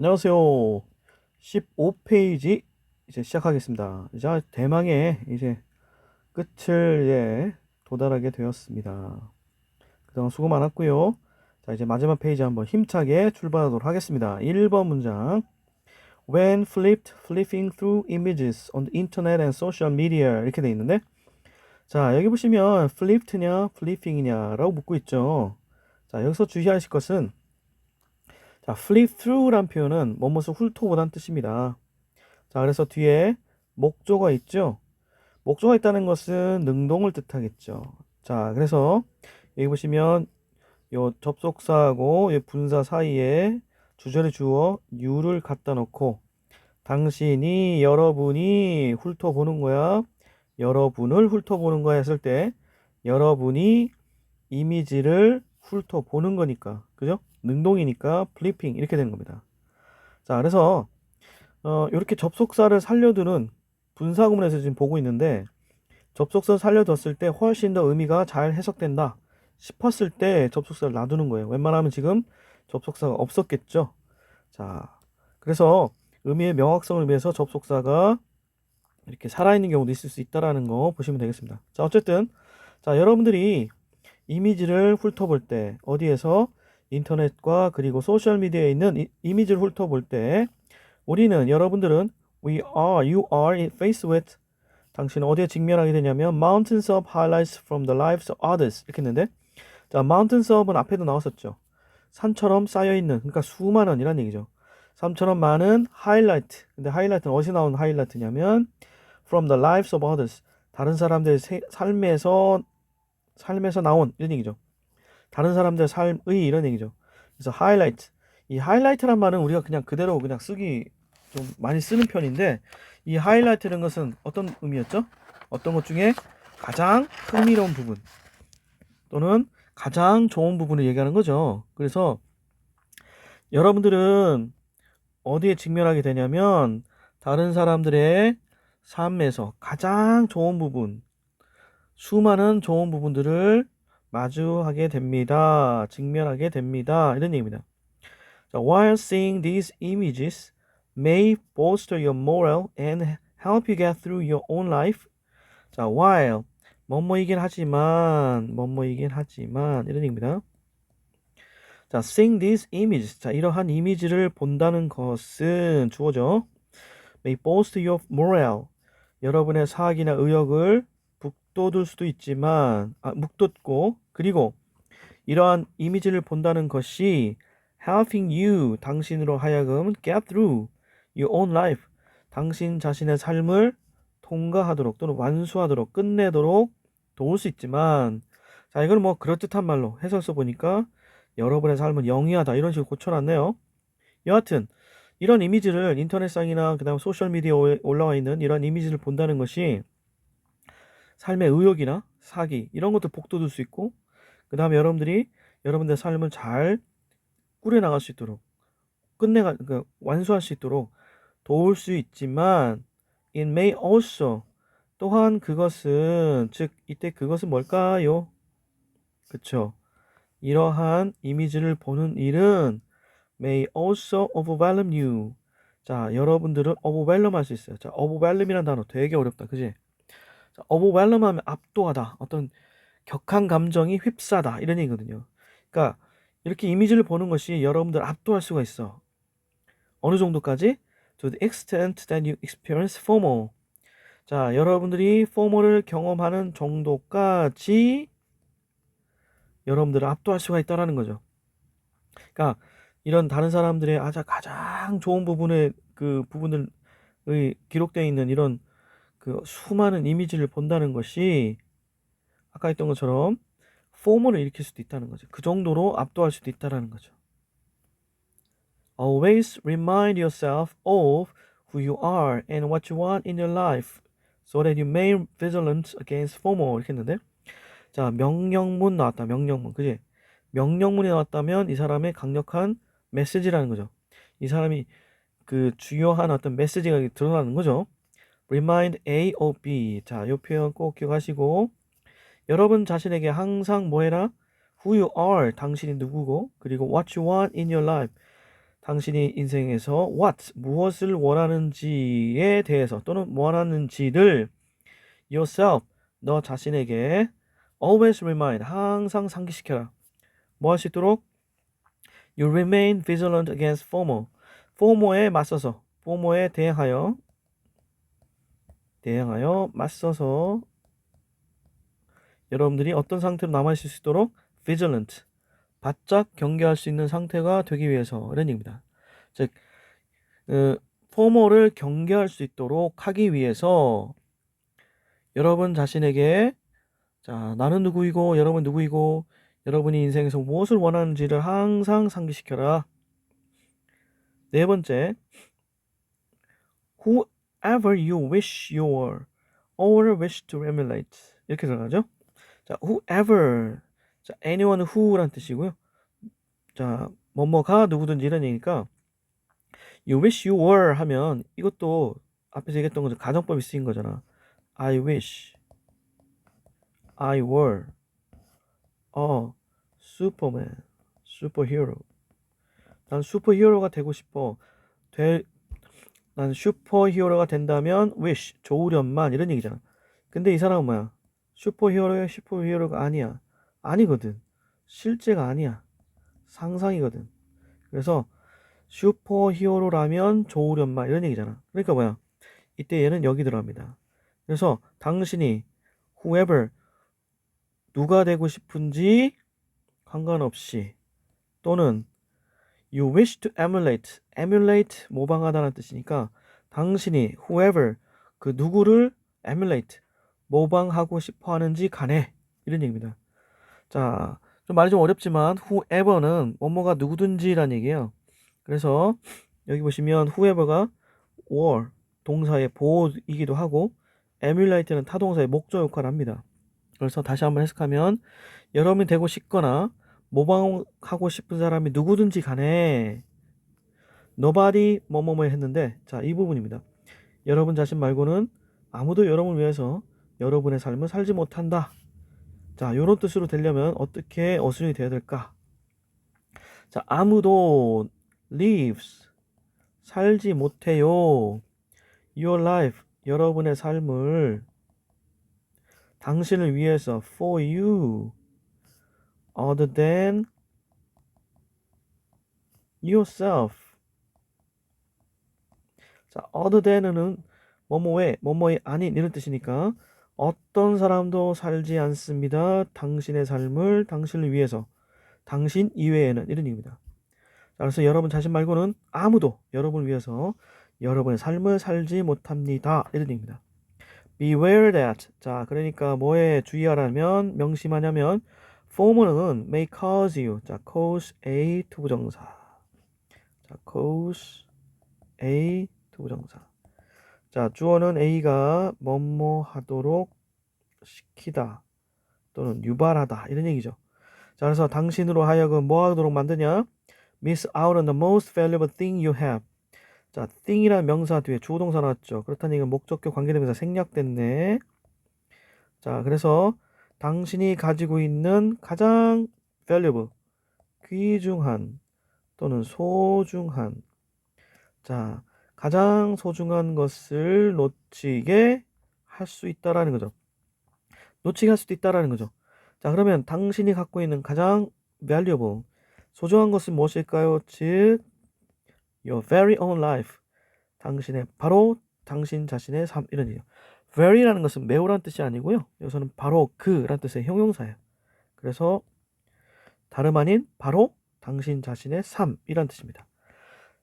안녕하세요. 15페이지 이제 시작하겠습니다. 이제 대망의 이제 끝을 이제 도달하게 되었습니다. 그동안 수고 많았고요. 자, 이제 마지막 페이지 한번 힘차게 출발하도록 하겠습니다. 1번 문장. When flipped, flipping through images on the internet and social media 이렇게 돼 있는데 자, 여기 보시면 flipped냐, flipping이냐라고 묻고 있죠. 자, 여기서 주의하실 것은 자, flip through란 표현은 뭐뭇을 훑어보다는 뜻입니다. 자, 그래서 뒤에 목조가 있죠. 목조가 있다는 것은 능동을 뜻하겠죠. 자, 그래서 여기 보시면 요 접속사하고 요 분사 사이에 주절의 주어 you를 갖다 놓고 당신이 여러분이 훑어보는 거야. 여러분을 훑어보는 거야 했을 때 여러분이 이미지를 훑어보는 거니까 그죠? 능동이니까 플리핑 이렇게 되는 겁니다. 자, 그래서 어, 이렇게 접속사를 살려두는 분사구문에서 지금 보고 있는데 접속사 살려뒀을 때 훨씬 더 의미가 잘 해석된다 싶었을 때 접속사를 놔두는 거예요. 웬만하면 지금 접속사가 없었겠죠. 자, 그래서 의미의 명확성을 위해서 접속사가 이렇게 살아있는 경우도 있을 수 있다라는 거 보시면 되겠습니다. 자, 어쨌든 자, 여러분들이 이미지를 훑어볼 때 어디에서 인터넷과 그리고 소셜 미디어에 있는 이, 이미지를 훑어볼 때 우리는 여러분들은 we are, you are faced with 당신은 어디에 직면하게 되냐면 mountains of highlights from the lives of others 이렇게 했는데 자 mountains of은 앞에도 나왔었죠. 산처럼 쌓여 있는 그러니까 수많은 이란 얘기죠. 산처럼 많은 하이라이트 근데 하이라이트는 어디서 나온 하이라이트냐면 from the lives of others 다른 사람들의 세, 삶에서 삶에서 나온 이런 얘기죠 다른 사람들의 삶의 이런 얘기죠. 그래서 하이라이트. 이 하이라이트란 말은 우리가 그냥 그대로 그냥 쓰기 좀 많이 쓰는 편인데 이 하이라이트라는 것은 어떤 의미였죠? 어떤 것 중에 가장 흥미로운 부분 또는 가장 좋은 부분을 얘기하는 거죠. 그래서 여러분들은 어디에 직면하게 되냐면 다른 사람들의 삶에서 가장 좋은 부분, 수많은 좋은 부분들을 마주하게 됩니다. 직면하게 됩니다. 이런 얘기입니다. 자, while seeing these images may bolster your moral and help you get through your own life. 자, while 뭐뭐이긴 하지만 뭐뭐이긴 하지만 이런 얘기입니다. 자, seeing these images. 자, 이러한 이미지를 본다는 것은 주어죠. may bolster your moral. 여러분의 사학이나 의욕을 북돋을 수도 있지만 아, 묵돋고 그리고 이러한 이미지를 본다는 것이 helping you 당신으로 하여금 get through your own life 당신 자신의 삶을 통과하도록 또는 완수하도록 끝내도록 도울 수 있지만 자 이걸 뭐 그럴듯한 말로 해석서 보니까 여러분의 삶은 영위하다 이런 식으로 고쳐놨네요. 여하튼 이런 이미지를 인터넷상이나 그다음 소셜 미디어에 올라와 있는 이런 이미지를 본다는 것이 삶의 의욕이나 사기 이런 것들 복돋을 수 있고 그 다음에 여러분들이 여러분들의 삶을 잘 꾸려 나갈 수 있도록 끝내가 그 완수할 수 있도록 도울 수 있지만 it may also 또한 그것은 즉 이때 그것은 뭘까요? 그쵸? 이러한 이미지를 보는 일은 may also overwhelm you. 자, 여러분들은 overwhelm 할 수 있어요. 자, overwhelm이라는 단어 되게 어렵다. 그지? 자, overwhelm 하면 압도하다. 어떤 격한 감정이 휩싸다. 이런 얘기거든요. 그러니까 이렇게 이미지를 보는 것이 여러분들 압도할 수가 있어. 어느 정도까지? To the extent that you experience FOMO. 자, 여러분들이 FOMO를 경험하는 정도까지 여러분들을 압도할 수가 있다라는 거죠. 그러니까 이런 다른 사람들의 아자 가장 좋은 부분의 그 부분들의 기록되어 있는 이런 그 수많은 이미지를 본다는 것이 아까 했던 것처럼 포모를 일으킬 수도 있다는 거죠. 그 정도로 압도할 수도 있다는 거죠. Always remind yourself of who you are and what you want in your life so that you may vigilant against FOMO. 이렇게 했는데 자 명령문 나왔다. 명령문. 그지? 명령문이 나왔다면 이 사람의 강력한 메시지라는 거죠. 이 사람이 그 주요한 어떤 메시지가 드러나는 거죠 remind A of B 자 이 표현 꼭 기억하시고 여러분 자신에게 항상 뭐 해라 who you are 당신이 누구고 그리고 what you want in your life 당신이 인생에서 what 무엇을 원하는지에 대해서 또는 원하는지를 yourself 너 자신에게 always remind 항상 상기시켜라. 뭐 할 수 있도록 you remain vigilant against FOMO. FOMO에 맞서서 FOMO에 대항하여 대항하여 맞서서 여러분들이 어떤 상태로 남아 있을 수 있도록 vigilant 바짝 경계할 수 있는 상태가 되기 위해서 이런 얘기입니다. 즉, 그, 포모를 경계할 수 있도록 하기 위해서 여러분 자신에게 자 나는 누구이고 여러분 누구이고 여러분이 인생에서 무엇을 원하는지를 항상 상기시켜라. 네 번째, whoever you wish you were or wish to emulate 이렇게 들어가죠. 자, whoever 자, anyone who란 뜻이고요. 자, 뭐뭐가 누구든지 이런 얘기니까 you wish you were 하면 이것도 앞에서 얘기했던 것처럼 가정법이 쓰인 거잖아. I wish I were a superman, superhero. 난 슈퍼히어로가 되고 싶어. 될, 난 슈퍼히어로가 된다면 wish, 좋으련만 이런 얘기잖아. 근데 이 사람은 뭐야? 슈퍼히어로야, 슈퍼히어로가 아니야. 아니거든. 실제가 아니야. 상상이거든. 그래서 슈퍼히어로라면 좋으련만 이런 얘기잖아. 그러니까 뭐야? 이때 얘는 여기 들어갑니다. 그래서 당신이 whoever 누가 되고 싶은지 상관없이 또는 you wish to emulate emulate 모방하다는 뜻이니까 당신이 whoever 그 누구를 emulate 모방하고 싶어 하는지 간에 이런 얘기입니다. 자, 좀 말이 좀 어렵지만 whoever는 뭐뭐가 누구든지란 얘기예요. 그래서 여기 보시면 whoever가 or 동사의 보이기도 하고 emulate는 타동사의 목적 역할을 합니다. 그래서 다시 한번 해석하면 여러분이 되고 싶거나 모방하고 싶은 사람이 누구든지 간에 nobody 뭐뭐뭐 했는데 자 이 부분입니다. 여러분 자신 말고는 아무도 여러분을 위해서 여러분의 삶을 살지 못한다. 자 이런 뜻으로 되려면 어떻게 어순이 되어야 될까? 자 아무도 lives 살지 못해요. Your life 여러분의 삶을 당신을 위해서 for you other than yourself. 자, other than은 뭐뭐에 뭐뭐이 아닌 이런 뜻이니까 어떤 사람도 살지 않습니다. 당신의 삶을 당신을 위해서 당신 이외에는 이런 얘기입니다. 자, 그래서 여러분 자신 말고는 아무도 여러분을 위해서 여러분의 삶을 살지 못합니다. 이런 얘기입니다. Beware that. 자, 그러니까 뭐에 주의하라면 명심하냐면 former는 may cause you. 자, cause a 투부정사. 자, cause a 투부정사. 자, 주어는 a가 뭐뭐 하도록 시키다 또는 유발하다 이런 얘기죠. 자, 그래서 당신으로 하여금 뭐 하도록 만드냐? miss out on the most valuable thing you have. 자, thing이라는 명사 뒤에 주어동사 나왔죠. 그렇다는 얘기는 목적격 관계대명사 생략됐네. 자, 그래서 당신이 가지고 있는 가장 valuable, 귀중한 또는 소중한 자, 가장 소중한 것을 놓치게 할 수 있다라는 거죠. 놓치게 할 수도 있다라는 거죠. 자, 그러면 당신이 갖고 있는 가장 valuable, 소중한 것은 무엇일까요? 즉, your very own life. 당신의 바로 당신 자신의 삶 이런 얘기요. Very라는 것은 매우란 뜻이 아니고요. 여기서는 바로 그란 뜻의 형용사예요. 그래서 다름 아닌 바로 당신 자신의 삶이란 뜻입니다.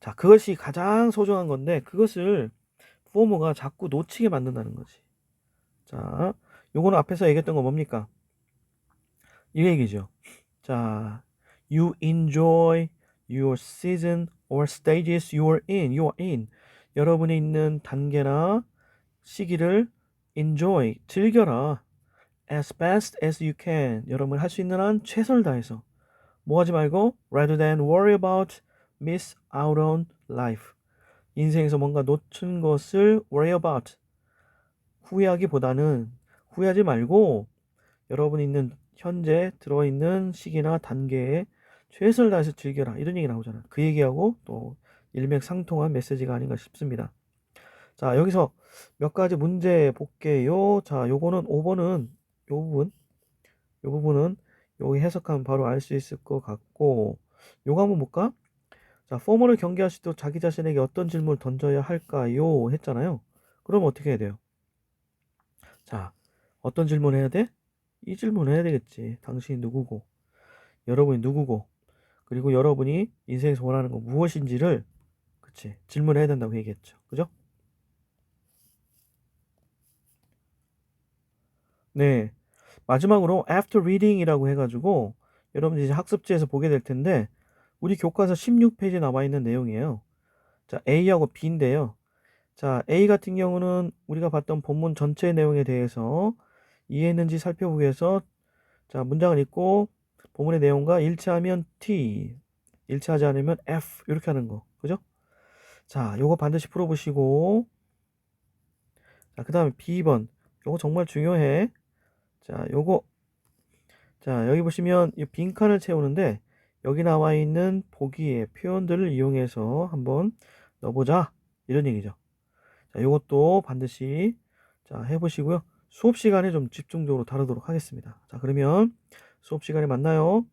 자, 그것이 가장 소중한 건데 그것을 포모가 자꾸 놓치게 만든다는 거지. 자, 요거는 앞에서 얘기했던 거 뭡니까? 이 얘기죠. 자, you enjoy your season or stages you are in, you are in. 여러분이 있는 단계나 시기를 enjoy, 즐겨라. as best as you can. 여러분 할 수 있는 한 최선을 다해서. 뭐 하지 말고 rather than worry about miss out on life. 인생에서 뭔가 놓친 것을 worry about. 후회하기보다는 후회하지 말고 여러분 있는 현재 들어있는 시기나 단계에 최선을 다해서 즐겨라. 이런 얘기 나오잖아. 그 얘기하고 또 일맥상통한 메시지가 아닌가 싶습니다. 자, 여기서 몇 가지 문제 볼게요. 자, 요거는 5번은 요 부분, 요 부분은 여기 해석하면 바로 알 수 있을 것 같고, 요거 한번 볼까? 자, 포머를 경계할 수 있도록 자기 자신에게 어떤 질문을 던져야 할까요? 했잖아요. 그럼 어떻게 해야 돼요? 자, 어떤 질문 해야 돼? 이 질문 해야 되겠지. 당신이 누구고, 여러분이 누구고, 그리고 여러분이 인생에서 원하는 거 무엇인지를, 그치, 질문해야 된다고 얘기했죠. 그죠? 네. 마지막으로 after reading이라고 해가지고 여러분들 이제 학습지에서 보게 될 텐데 우리 교과서 16페이지에 나와 있는 내용이에요. 자, A하고 B인데요. 자, A 같은 경우는 우리가 봤던 본문 전체 내용에 대해서 이해했는지 살펴보기 위해서 자, 문장을 읽고 본문의 내용과 일치하면 T, 일치하지 않으면 F 이렇게 하는 거. 그죠? 자, 요거 반드시 풀어 보시고 자, 그 다음에 B번 요거 정말 중요해. 자, 요거 자, 여기 보시면 이 빈칸을 채우는데 여기 나와 있는 보기의 표현들을 이용해서 한번 넣어보자. 이런 얘기죠. 자, 요것도 반드시 자, 해보시고요. 수업 시간에 좀 집중적으로 다루도록 하겠습니다. 자, 그러면 수업 시간에 만나요.